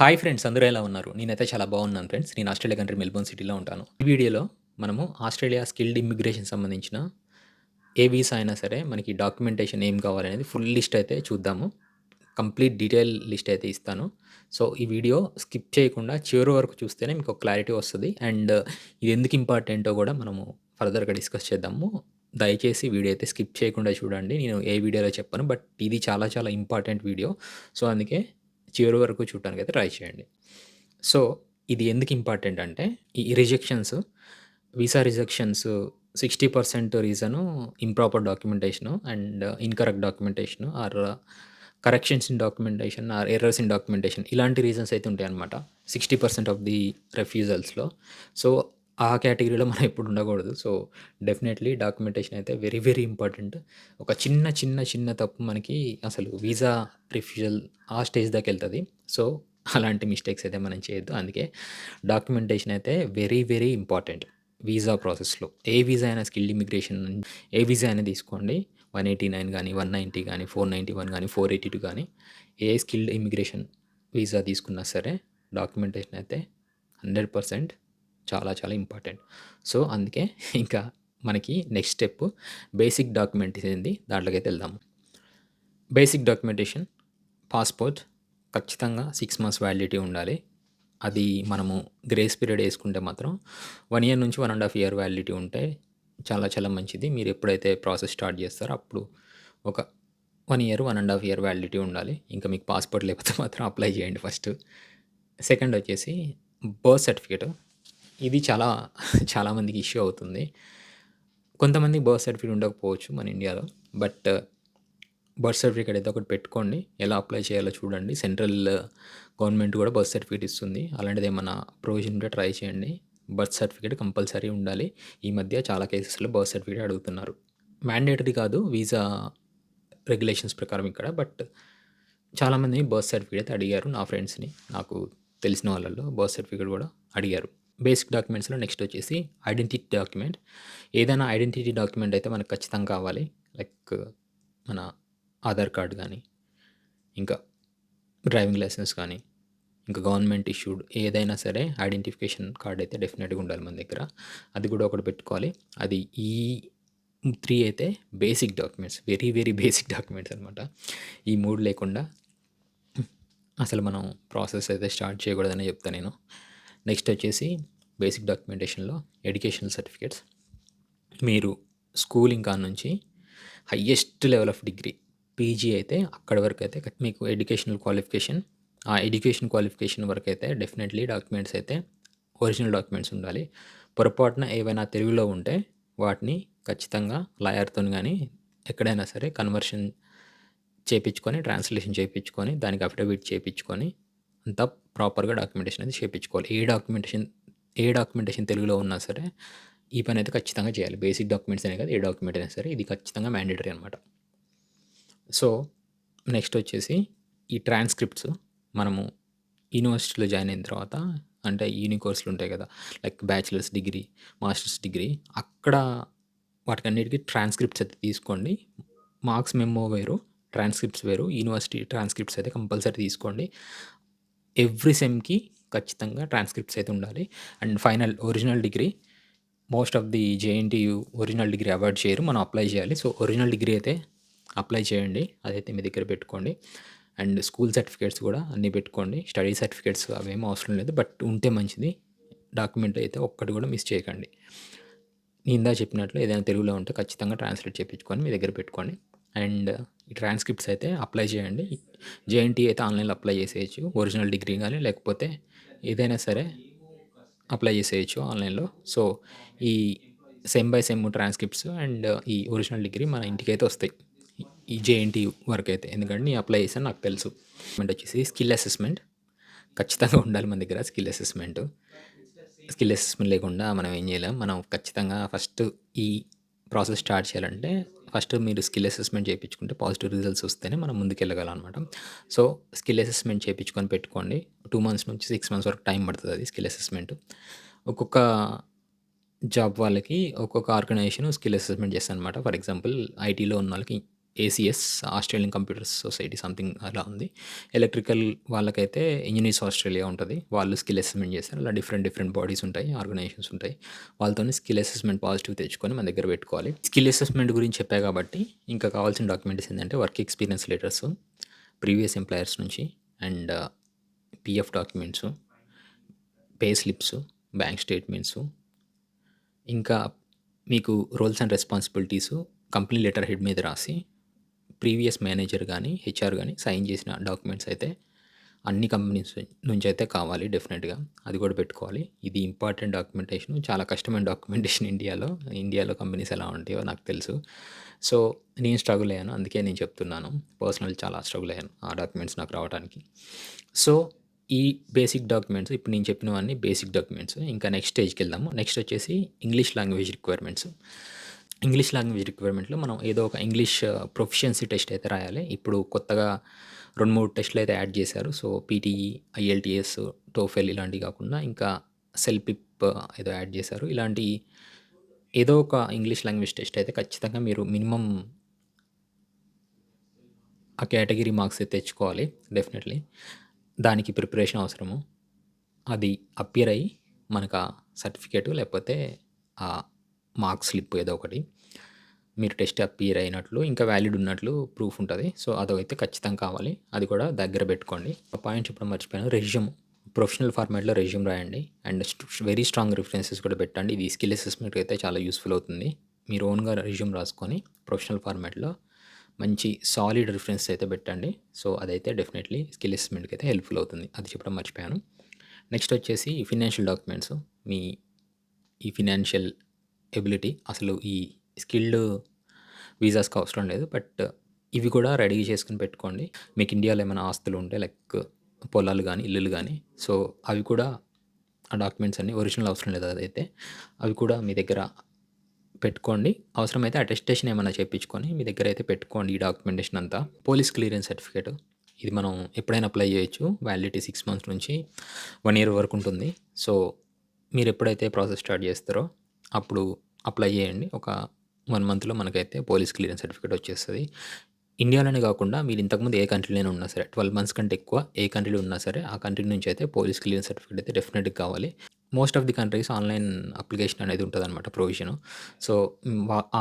Hi friends అందరూ ఎలా ఉన్నారు? నేనైతే చాలా బాగున్నాను ఫ్రెండ్స్ నేను ఆస్ట్రేలియా కంట్రీ మెల్బోర్న్ సిటీలో ఉంటాను. ఈ వీడియోలో మనము ఆస్ట్రేలియా స్కిల్డ్ ఇమ్మిగ్రేషన్ సంబంధించిన ఏ వీసా అయినా సరే మనకి డాక్యుమెంటేషన్ ఏం కావాలనేది ఫుల్ లిస్ట్ అయితే చూద్దాము. కంప్లీట్ డీటెయిల్ లిస్ట్ అయితే ఇస్తాను. సో ఈ వీడియో స్కిప్ చేయకుండా చివరి వరకు చూస్తేనే మీకు క్లారిటీ వస్తుంది. అండ్ ఇది ఎందుకు ఇంపార్టెంటో కూడా మనము ఫర్దర్గా డిస్కస్ చేద్దాము. దయచేసి వీడియో అయితే స్కిప్ చేయకుండా చూడండి. నేను ఏ వీడియోలో చెప్పాను బట్ ఇది చాలా చాలా ఇంపార్టెంట్ వీడియో సో అందుకే చివరి వరకు చూడడానికి అయితే ట్రై చేయండి. సో ఇది ఎందుకు ఇంపార్టెంట్ అంటే ఈ rejections visa rejections sixty percent reason improper documentation and incorrect documentation or corrections in documentation or errors in documentation ఇలాంటి రీజన్స్ అయితే ఉంటాయి అనమాట సిక్స్టీ పర్సెంట్ ఆఫ్ ది రెఫ్యూజల్స్లో. సో ఆ కేటగిరీలో మనం ఎప్పుడు ఉండకూడదు. సో డెఫినెట్లీ డాక్యుమెంటేషన్ అయితే వెరీ వెరీ ఇంపార్టెంట్. ఒక చిన్న చిన్న చిన్న తప్పు మనకి అసలు వీసా రిఫ్యూజల్ ఆ స్టేజ్ దాకా వెళ్తుంది. సో అలాంటి మిస్టేక్స్ అయితే మనం చేయొద్దు. అందుకే డాక్యుమెంటేషన్ అయితే వెరీ వెరీ ఇంపార్టెంట్ వీసా ప్రాసెస్లో. ఏ వీసా అయినా స్కిల్డ్ ఇమిగ్రేషన్ ఏ వీసా అయినా తీసుకోండి. వన్ ఎయిటీ నైన్ కానీ వన్ నైంటీ కానీ ఫోర్ నైంటీ వన్ కానీ ఫోర్ ఎయిటీ టూ కానీ ఏ స్కిల్డ్ ఇమిగ్రేషన్ వీసా తీసుకున్నా సరే డాక్యుమెంటేషన్ అయితే హండ్రెడ్ పర్సెంట్ చాలా చాలా ఇంపార్టెంట్ సో అందుకే ఇంకా మనకి నెక్స్ట్ స్టెప్ బేసిక్ డాక్యుమెంట్ ఏంది? దాంట్లోకి అయితే వెళ్దాము. బేసిక్ డాక్యుమెంటేషన్ పాస్పోర్ట్ ఖచ్చితంగా సిక్స్ మంత్స్ వ్యాలిడిటీ ఉండాలి. అది మనము గ్రేస్ పీరియడ్ వేసుకుంటే మాత్రం వన్ ఇయర్ నుంచి one and half year validity ఉంటే చాలా చాలా మంచిది. మీరు ఎప్పుడైతే ప్రాసెస్ స్టార్ట్ చేస్తారో అప్పుడు ఒక one year one and half year validity ఉండాలి. ఇంకా మీకు పాస్పోర్ట్ లేకపోతే మాత్రం అప్లై చేయండి ఫస్ట్ సెకండ్ వచ్చేసి బర్త్ సర్టిఫికేట్ ఇది చాలా చాలామందికి ఇష్యూ అవుతుంది. కొంతమంది బర్త్ సర్టిఫికేట్ ఉండకపోవచ్చు మన ఇండియాలో బట్ బర్త్ సర్టిఫికేట్ అయితే ఒకటి పెట్టుకోండి. ఎలా అప్లై చేయాలో చూడండి. సెంట్రల్ గవర్నమెంట్ కూడా బర్త్ సర్టిఫికేట్ ఇస్తుంది. అలాంటిది ఏమైనా ప్రొవిజన్ ఉంటే ట్రై చేయండి. బర్త్ సర్టిఫికేట్ కంపల్సరీ ఉండాలి. ఈ మధ్య చాలా కేసెస్లో బర్త్ సర్టిఫికేట్ అడుగుతున్నారు. మ్యాండేటరీ కాదు వీసా రెగ్యులేషన్స్ ప్రకారం ఇక్కడ బట్ చాలామంది బర్త్ సర్టిఫికేట్ అయితే అడిగారు నా ఫ్రెండ్స్ని. నాకు తెలిసిన వాళ్ళల్లో బర్త్ సర్టిఫికేట్ కూడా అడిగారు. బేసిక్ డాక్యుమెంట్స్లో నెక్స్ట్ వచ్చేసి ఐడెంటిటీ డాక్యుమెంట్. ఏదైనా ఐడెంటిటీ డాక్యుమెంట్ అయితే మనకు ఖచ్చితంగా కావాలి. లైక్ మన ఆధార్ కార్డ్ కానీ ఇంకా డ్రైవింగ్ లైసెన్స్ కానీ ఇంకా గవర్నమెంట్ ఇష్యూడ్ ఏదైనా సరే ఐడెంటిఫికేషన్ కార్డ్ అయితే డెఫినెట్గా ఉండాలి మన దగ్గర. అది కూడా ఒకటి పెట్టుకోవాలి. అది ఈ త్రీ అయితే basic documents very very basic documents అనమాట ఈ మూడు లేకుండా అసలు మనం ప్రాసెస్ అయితే స్టార్ట్ చేయకూడదని చెప్తాను నేను. నెక్స్ట్ వచ్చేసి బేసిక్ డాక్యుమెంటేషన్లో ఎడ్యుకేషనల్ సర్టిఫికేట్స్ మీరు స్కూలింగ్ కాడ నుంచి highest level of degree PG అయితే అక్కడి వరకు అయితే మీకు ఎడ్యుకేషనల్ క్వాలిఫికేషన్ ఆ ఎడ్యుకేషన్ క్వాలిఫికేషన్ వరకు అయితే డెఫినెట్లీ డాక్యుమెంట్స్ అయితే ఒరిజినల్ డాక్యుమెంట్స్ ఉండాలి. పొరపాటున ఏవైనా తెలుగులో ఉంటే వాటిని ఖచ్చితంగా లాయర్తో కానీ ఎక్కడైనా సరే కన్వర్షన్ చేయించుకొని ట్రాన్స్లేషన్ చేయించుకొని దానికి అఫిడవిట్ చేయించుకొని అంతా ప్రాపర్గా డాక్యుమెంటేషన్ అనేది చేయించుకోవాలి ఏ డాక్యుమెంటేషన్ ఏ డాక్యుమెంటేషన్ తెలుగులో ఉన్నా సరే ఈ పని అయితే ఖచ్చితంగా చేయాలి. బేసిక్ డాక్యుమెంట్స్ అనే కదా ఏ డాక్యుమెంట్ అయినా సరే ఇది ఖచ్చితంగా మ్యాండేటరీ అనమాట సో నెక్స్ట్ వచ్చేసి ఈ ట్రాన్స్క్రిప్ట్స్ మనము యూనివర్సిటీలో జాయిన్ అయిన తర్వాత అంటే యూని కోర్సులు ఉంటాయి కదా like bachelors degree masters degree అక్కడ వాటికన్నిటికీ ట్రాన్స్క్రిప్ట్స్ అయితే తీసుకోండి. మార్క్స్ మెమో వేరు ట్రాన్స్క్రిప్ట్స్ వేరు యూనివర్సిటీ ట్రాన్స్క్రిప్ట్స్ అయితే కంపల్సరీ తీసుకోండి. ఎవ్రీ సెమ్కి ఖచ్చితంగా ట్రాన్స్క్రిప్ట్స్ అయితే ఉండాలి. And final original degree most of the JNTU original degree avoid చేయరు మనం అప్లై చేయాలి. సో ఒరిజినల్ డిగ్రీ అయితే అప్లై చేయండి అదైతే మీ దగ్గర పెట్టుకోండి. అండ్ స్కూల్ సర్టిఫికేట్స్ కూడా అన్నీ పెట్టుకోండి. స్టడీ సర్టిఫికేట్స్ అవేం అవసరం లేదు బట్ ఉంటే మంచిది డాక్యుమెంట్ అయితే ఒక్కటి కూడా మిస్ చేయకండి. నేను ఇందా చెప్పినట్లు ఏదైనా తెలుగులో ఉంటే ఖచ్చితంగా ట్రాన్స్లేట్ చేయించుకొని మీ దగ్గర పెట్టుకోండి. అండ్ ఈ ట్రాన్స్క్రిప్ట్స్ అయితే అప్లై చేయండి. జేఎన్టీ అయితే ఆన్లైన్లో అప్లై చేసేయచ్చు. ఒరిజినల్ డిగ్రీ కానీ లేకపోతే ఏదైనా సరే అప్లై చేసేయచ్చు ఆన్లైన్లో సో ఈ sem by sem transcripts and ఈ ఒరిజినల్ డిగ్రీ మన ఇంటికి అయితే వస్తాయి. ఈ జేఎన్టీ వర్క్ అయితే. ఎందుకంటే నేను అప్లై చేశాను నాకు తెలుసు. అంటే వచ్చేసి స్కిల్ అసెస్మెంట్ ఖచ్చితంగా ఉండాలి మన దగ్గర స్కిల్ అసెస్మెంట్ స్కిల్ అసెస్మెంట్ లేకుండా మనం ఏం చేయలేం. మనం ఖచ్చితంగా ఫస్ట్ ఈ ప్రాసెస్ స్టార్ట్ చేయాలంటే ఫస్ట్ మీరు స్కిల్ అసెస్మెంట్ చేయించుకుంటే పాజిటివ్ రిజల్ట్స్ వస్తేనే మనం ముందుకెళ్ళగలం అనమాట సో స్కిల్ అసెస్మెంట్ చేయించుకొని పెట్టుకోండి. టూ మంత్స్ నుంచి సిక్స్ మంత్స్ వరకు టైం పడుతుంది అది స్కిల్ అసెస్మెంట్. ఒక్కొక్క జాబ్ వాళ్ళకి ఒక్కొక్క ఆర్గనైజేషన్ స్కిల్ అసెస్మెంట్ చేస్తాను అనమాట ఫర్ ఎగ్జాంపుల్ ఐటీలో ఉన్న వాళ్ళకి ACS Australian computers society something అలా ఉంది. ఎలక్ట్రికల్ వాళ్ళకైతే ఇంజనీర్స్ ఆస్ట్రేలియా ఉంటుంది వాళ్ళు స్కిల్ అసెస్మెంట్ చేస్తారు. అలా డిఫరెంట్ డిఫరెంట్ బాడీస్ ఉంటాయి. ఆర్గనైజేషన్స్ ఉంటాయి. వాళ్ళతోనే స్కిల్ అసెస్మెంట్ పాజిటివ్ తెచ్చుకొని మన దగ్గర పెట్టుకోవాలి. స్కిల్ అసెస్మెంట్ గురించి చెప్పా కాబట్టి ఇంకా కావాల్సిన డాక్యుమెంట్స్ ఏంటంటే work experience letters previous employers నుంచి and PF documents pay slips bank statements ఇంకా మీకు roles and responsibilities company letter head మీద రాసి ప్రీవియస్ మేనేజర్ కానీ హెచ్ఆర్ కానీ సైన్ చేసిన డాక్యుమెంట్స్ అయితే అన్ని కంపెనీస్ నుంచి అయితే కావాలి డెఫినెట్గా. అది కూడా పెట్టుకోవాలి. ఇది ఇంపార్టెంట్ డాక్యుమెంటేషన్. చాలా కష్టమైన డాక్యుమెంటేషన్ ఇండియాలో. ఇండియాలో కంపెనీస్ ఎలా ఉంటాయో నాకు తెలుసు. సో నేను స్ట్రగుల్ అయ్యాను. అందుకే నేను చెప్తున్నాను. పర్సనల్ చాలా స్ట్రగుల్ అయ్యాను ఆ డాక్యుమెంట్స్ నాకు రావడానికి. సో ఈ బేసిక్ డాక్యుమెంట్స్ ఇప్పుడు నేను చెప్పినవన్నీ బేసిక్ డాక్యుమెంట్స్. ఇంకా నెక్స్ట్ స్టేజ్కి వెళ్దాము. నెక్స్ట్ వచ్చేసి English language requirements. English language రిక్వైర్మెంట్లో మనం ఏదో ఒక ఇంగ్లీష్ ప్రొఫిషియన్సీ టెస్ట్ అయితే రాయాలి. ఇప్పుడు కొత్తగా రెండు మూడు టెస్ట్లు అయితే యాడ్ చేశారు. సో పీటీఈ ఐఎల్టీఎస్ టోఫెల్ ఇలాంటివి కాకుండా ఇంకా సెల్పిప్ ఏదో యాడ్ చేశారు. ఇలాంటి ఏదో ఒక ఇంగ్లీష్ లాంగ్వేజ్ టెస్ట్ అయితే ఖచ్చితంగా మీరు మినిమం ఆ కేటగిరీ మార్క్స్ అయితే తెచ్చుకోవాలి. డెఫినెట్లీ. దానికి ప్రిపరేషన్ అవసరము. అది అపియర్ అయ్యి మనకు ఆ సర్టిఫికేట్ లేకపోతే ఆ మార్క్ స్లిప్ ఏదో ఒకటి. మీరు టెస్ట్ అపియర్ అయినట్లు ఇంకా వ్యాలిడ్ ఉన్నట్లు ప్రూఫ్ ఉంటుంది. సో అదైతే ఖచ్చితంగా కావాలి. అది కూడా దగ్గర పెట్టుకోండి. పాయింట్ చెప్పడం మర్చిపోయాను. రెజ్యూమ్ ప్రొఫెషనల్ ఫార్మాట్లో రెజ్యూమ్ రాయండి. అండ్ వెరీ స్ట్రాంగ్ రిఫరెన్సెస్ కూడా పెట్టండి. ఇది స్కిల్ అసెస్మెంట్ అయితే చాలా యూస్ఫుల్ అవుతుంది. మీరు ఓన్గా రెజ్యూమ్ రాసుకొని ప్రొఫెషనల్ ఫార్మాట్లో మంచి సాలిడ్ రిఫరెన్స్ అయితే పెట్టండి. సో అదైతే డెఫినెట్లీ స్కిల్ అసెస్మెంట్కి అయితే హెల్ప్ఫుల్ అవుతుంది. అది చెప్పడం మర్చిపోయాను. నెక్స్ట్ వచ్చేసి ఫినాన్షియల్ డాక్యుమెంట్స్. మీ ఈ ఫినాన్షియల్ ఎబిలిటీ అసలు ఈ స్కిల్డ్ వీసాస్కి అవసరం లేదు బట్ ఇవి కూడా రెడీ చేసుకుని పెట్టుకోండి. మీకు ఇండియాలో ఏమైనా ఆస్తులు ఉంటే లైక్ పొలాలు కానీ ఇల్లులు కానీ సో అవి కూడా ఆ డాక్యుమెంట్స్ అన్నీ ఒరిజినల్ అవసరం లేదు అదైతే. అవి కూడా మీ దగ్గర పెట్టుకోండి. అవసరమైతే అటెస్టేషన్ ఏమైనా చేయించుకొని మీ దగ్గర అయితే పెట్టుకోండి ఈ డాక్యుమెంటేషన్ అంతా. Police clearance certificate. ఇది మనం ఎప్పుడైనా అప్లై చేయొచ్చు. వ్యాలిడిటీ సిక్స్ మంత్స్ నుంచి వన్ ఇయర్ వరకు ఉంటుంది. సో మీరు ఎప్పుడైతే ప్రాసెస్ స్టార్ట్ చేస్తారో అప్పుడు అప్లై చేయండి. ఒక వన్ మంత్లో మనకైతే పోలీస్ క్లియరెన్స్ సర్టిఫికేట్ వచ్చేస్తుంది. ఇండియాలోనే కాకుండా మీరు ఇంతకుముందు ఏ కంట్రీలోనే ఉన్నా సరే ట్వెల్వ్ మంత్స్ కంటే ఎక్కువ ఏ కంట్రీలో ఉన్నా సరే ఆ కంట్రీ నుంచి అయితే పోలీస్ క్లియరెన్స్ సర్టిఫికేట్ అయితే డెఫినెట్గా కావాలి. Most of the countries online application అనేది ఉంటుంది అనమాట ప్రొవిజన్ సో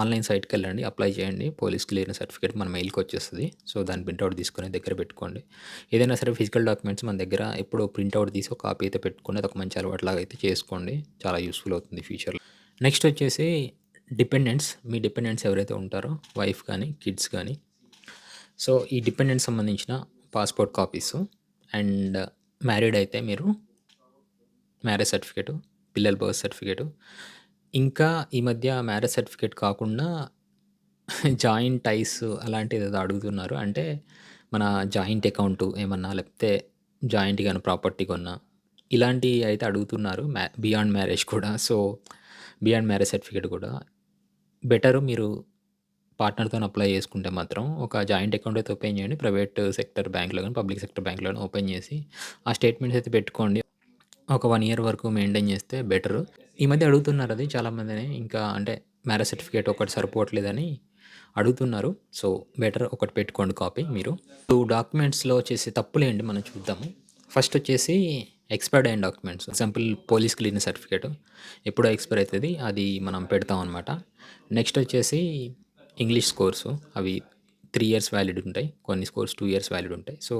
ఆన్లైన్ సైట్కి వెళ్ళండి అప్లై చేయండి. పోలీస్ క్లియరెన్స్ సర్టిఫికేట్ మన మెయిల్కి వచ్చేస్తుంది. సో దాని ప్రింట్అవుట్ తీసుకొని దగ్గర పెట్టుకోండి. ఏదైనా సరే ఫిజికల్ డాక్యుమెంట్స్ మన దగ్గర ఎప్పుడో ప్రింట్అవుట్ తీసి ఒక కాపీ అయితే పెట్టుకుని అది ఒక మంచి అలవాట్లాగా అయితే చేసుకోండి. చాలా యూస్ఫుల్ అవుతుంది ఫ్యూచర్లో నెక్స్ట్ వచ్చేసి డిపెండెంట్స్ మీ డిపెండెంట్స్ ఎవరైతే ఉంటారో వైఫ్ కానీ కిడ్స్ కానీ. సో ఈ డిపెండెంట్ సంబంధించిన పాస్పోర్ట్ కాపీస్ అండ్ మ్యారీడ్ అయితే మీరు మ్యారేజ్ సర్టిఫికేటు పిల్లల బర్త్ సర్టిఫికేటు. ఇంకా ఈ మధ్య మ్యారేజ్ సర్టిఫికేట్ కాకుండా జాయింట్ టైస్ అలాంటిది ఏదో అడుగుతున్నారు. అంటే మన జాయింట్ అకౌంట్ ఏమన్నా లేకపోతే జాయింట్ కానీ ప్రాపర్టీ కొన్నా ఇలాంటివి అయితే అడుగుతున్నారు మ్యా బియాండ్ మ్యారేజ్ కూడా. సో బియాండ్ మ్యారేజ్ సర్టిఫికేట్ కూడా. బెటరు మీరు పార్ట్నర్తో అప్లై చేసుకుంటే మాత్రం ఒక జాయింట్ అకౌంట్ అయితే ఓపెన్ చేయండి. ప్రైవేట్ సెక్టర్ బ్యాంక్లో కానీ పబ్లిక్ సెక్టర్ బ్యాంక్లో కానీ ఓపెన్ చేసి ఆ స్టేట్మెంట్స్ అయితే పెట్టుకోండి. ఒక వన్ ఇయర్ వరకు మెయింటైన్ చేస్తే బెటర్. ఈ మధ్య అడుగుతున్నారు అది చాలామందిని. ఇంకా అంటే మ్యారేజ్ సర్టిఫికేట్ ఒకటి సరిపోవట్లేదని అడుగుతున్నారు. సో బెటర్ ఒకటి పెట్టుకోండి కాపీ మీరు. టూ డాక్యుమెంట్స్లో వచ్చేసి తప్పులేండి మనం చూద్దాము. ఫస్ట్ వచ్చేసి ఎక్స్పైర్డ్ అయిన documents example police clean certificate ఎప్పుడో ఎక్స్పైర్ అవుతుంది అది మనం పెడతాం అనమాట నెక్స్ట్ వచ్చేసి ఇంగ్లీష్ స్కోర్స్ అవి త్రీ ఇయర్స్ వ్యాలిడ్ ఉంటాయి కొన్ని స్కోర్స్ టూ ఇయర్స్ వ్యాలిడ్ ఉంటాయి. సో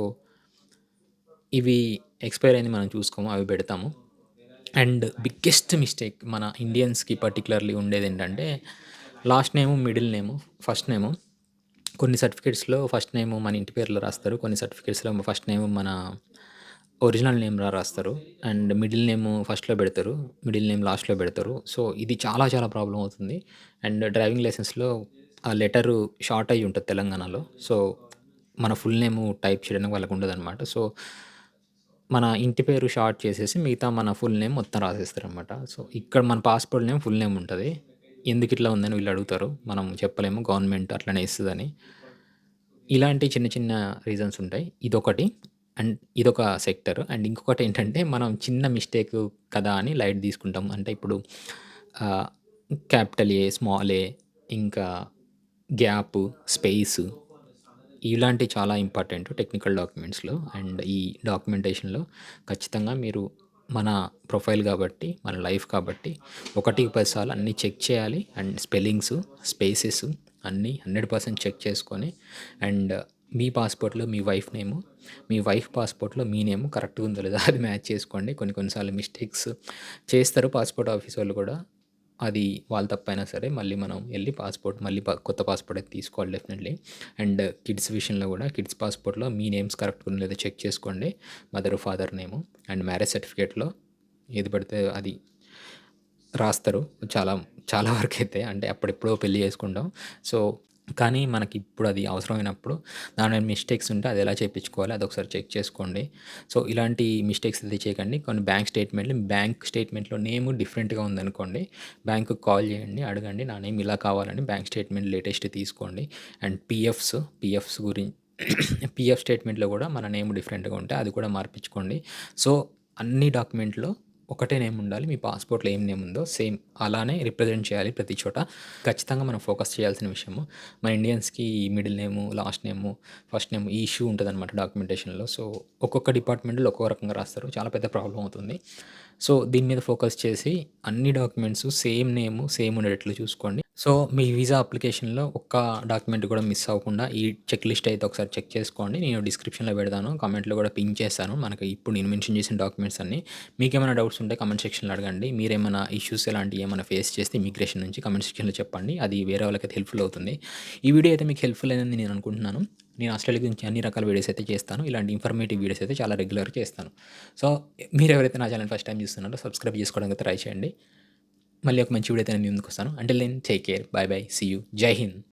ఇవి ఎక్స్పైర్ అయింది మనం చూసుకోము అవి పెడతాము. అండ్ బిగ్గెస్ట్ మిస్టేక్ మన ఇండియన్స్కి పర్టికులర్లీ ఉండేది ఏంటంటే last name middle name first name కొన్ని సర్టిఫికేట్స్లో ఫస్ట్ నేమ్ మన ఇంటి పేర్లో రాస్తారు కొన్ని సర్టిఫికేట్స్లో ఫస్ట్ నేమ్ మన ఒరిజినల్ నేమ్ రా రాస్తారు. అండ్ మిడిల్ నేమ్ ఫస్ట్లో పెడతారు. మిడిల్ నేమ్ లాస్ట్లో పెడతారు. సో ఇది చాలా చాలా ప్రాబ్లం అవుతుంది. అండ్ డ్రైవింగ్ లైసెన్స్లో ఆ లెటరు షార్ట్ అయ్యి ఉంటుంది తెలంగాణలో. సో మన ఫుల్ నేమ్ టైప్ చేయడానికి వాళ్ళకు ఉండదు అనమాట సో మన ఇంటి పేరు షార్ట్ చేసేసి మిగతా మన ఫుల్ నేమ్ మొత్తం రాసేస్తారనమాట సో ఇక్కడ మన పాస్పోర్ట్ నేమ్ ఫుల్ నేమ్ ఉంటుంది. ఎందుకు ఇట్లా ఉందని వీళ్ళు అడుగుతారు. మనం చెప్పలేము. గవర్నమెంట్ అట్లనే ఇస్తుందని. ఇలాంటి చిన్న చిన్న రీజన్స్ ఉంటాయి. ఇదొకటి. అండ్ ఇదొక సెక్టర్ అండ్ ఇంకొకటి ఏంటంటే మనం చిన్న మిస్టేక్ కదా అని లైట్ తీసుకుంటాం అంటే ఇప్పుడు క్యాపిటల్ ఏ స్మాల్ ఏ ఇంకా గ్యాప్, స్పేస్ ఇలాంటివి చాలా ఇంపార్టెంట్ టెక్నికల్ డాక్యుమెంట్స్‌లో. అండ్ ఈ డాక్యుమెంటేషన్‌లో ఖచ్చితంగా మీరు మన ప్రొఫైల్ కాబట్టి, మన లైఫ్ కాబట్టి ఒకటికి పది సార్లు అన్నీ చెక్ చేయాలి. అండ్ స్పెల్లింగ్స్, స్పేసెస్ అన్నీ 100% చెక్ చేసుకొని అండ్ మీ పాస్‌పోర్ట్‌లో మీ వైఫ్ నేము, మీ వైఫ్ పాస్‌పోర్ట్‌లో మీ నేమ్ కరెక్ట్‌గా ఉందో లేదో అది మ్యాచ్ చేసుకోండి. కొన్ని కొన్నిసార్లు మిస్టేక్స్ చేస్తారు పాస్‌పోర్ట్ ఆఫీస్ వాళ్ళు కూడా. అది వాళ్ళు తప్పైనా సరే మళ్ళీ మనం వెళ్ళి పాస్‌పోర్ట్ మళ్ళీ కొత్త పాస్‌పోర్ట్ అయితే తీసుకోవాలి డెఫినెట్‌లీ. అండ్ కిడ్స్ విషయంలో కూడా కిడ్స్ పాస్‌పోర్ట్‌లో మీ నేమ్స్ కరెక్ట్‌గా ఉన్నాయో లేదో చెక్ చేసుకోండి. Mother, father name and marriage సర్టిఫికేట్‌లో ఏది పడితే అది రాస్తారు. చాలా చాలా వరకు అయితే అంటే అప్పుడెప్పుడో పెళ్ళి చేసుకుంటాం. సో, కానీ మనకి ఇప్పుడు అది అవసరమైనప్పుడు దాని మిస్టేక్స్ ఉంటే అది ఎలా చేయించుకోవాలి అది ఒకసారి చెక్ చేసుకోండి. సో, ఇలాంటి మిస్టేక్స్ అయితే చేయకండి. కొన్ని బ్యాంక్ స్టేట్మెంట్‌లు బ్యాంక్ స్టేట్మెంట్‌లో నేమ్ డిఫరెంట్‌గా ఉందనుకోండి. బ్యాంకు కాల్ చేయండి. అడగండి. నా నేమ్ ఇలా కావాలని బ్యాంక్ స్టేట్మెంట్ లేటెస్ట్ తీసుకోండి. అండ్ పీఎఫ్స్, పీఎఫ్స్ గురించి పిఎఫ్ స్టేట్మెంట్‌లో కూడా మన నేమ్ డిఫరెంట్‌గా ఉంటే అది కూడా మార్పించుకోండి. సో, అన్ని డాక్యుమెంట్‌లో ఒకటే నేమ్ ఉండాలి. మీ పాస్‌పోర్ట్‌లో ఏం నేమ్ ఉందో సేమ్ అలానే రిప్రజెంట్ చేయాలి ప్రతి చోట. ఖచ్చితంగా మనం ఫోకస్ చేయాల్సిన విషయము. మన ఇండియన్స్‌కి middle name, last name, first name ఈ ఇష్యూ అనమాట డాక్యుమెంటేషన్‌లో. సో, ఒక్కొక్క డిపార్ట్మెంట్‌లో ఒక్కొక్క రకంగా రాస్తారు. చాలా పెద్ద ప్రాబ్లమ్ అవుతుంది. సో, దీని మీద ఫోకస్ చేసి అన్ని డాక్యుమెంట్స్ సేమ్ నేమ్ సేమ్ ఉండేటట్లు చూసుకోండి. సో, మీ వీసా అప్లికేషన్‌లో ఒక్క డాక్యుమెంట్ కూడా మిస్ అవ్వకుండా ఈ చెక్ లిస్ట్ అయితే ఒకసారి చెక్ చేసుకోండి. నేను డిస్క్రిప్షన్‌లో పెడతాను. కామెంట్‌లో కూడా పిన్ చేశాను. మనకి ఇప్పుడు నేను మెన్షన్ చేసిన డాక్యుమెంట్స్ అన్నీ. మీకేమైనా డౌట్స్ ఉంటే కామెంట్ సెక్షన్‌లో అడగండి. మీరేమైనా ఇష్యూస్ ఇలాంటివి ఏమైనా ఫేస్ చేస్తే ఇమిగ్రేషన్ నుంచి కామెంట్ సెక్షన్‌లో చెప్పండి. అది వేరే వాళ్ళకైతే హెల్ప్‌ఫుల్ అవుతుంది. ఈ వీడియో అయితే మీకు హెల్ప్‌ఫుల్ అయిందని నేను అనుకుంటున్నాను. నేను ఆస్ట్రేలియా గురించి అన్ని రకాల వీడియోస్ అయితే చేస్తాను. ఇలాంటి ఇన్ఫర్మేటివ్ వీడియోస్ అయితే చాలా రెగ్యులర్‌గా చేస్తాను. సో, మీరెవరైతే నా ఛానల్ ఫస్ట్ టైమ్ చూస్తున్నారో సబ్స్క్రైబ్ చేసుకోవడానికి ట్రై చేయండి. మళ్ళీ ఒక మంచి వీడియోతో నేను ముందుకు వస్తాను అంటే then take care. Bye bye. See you. జై హింద్.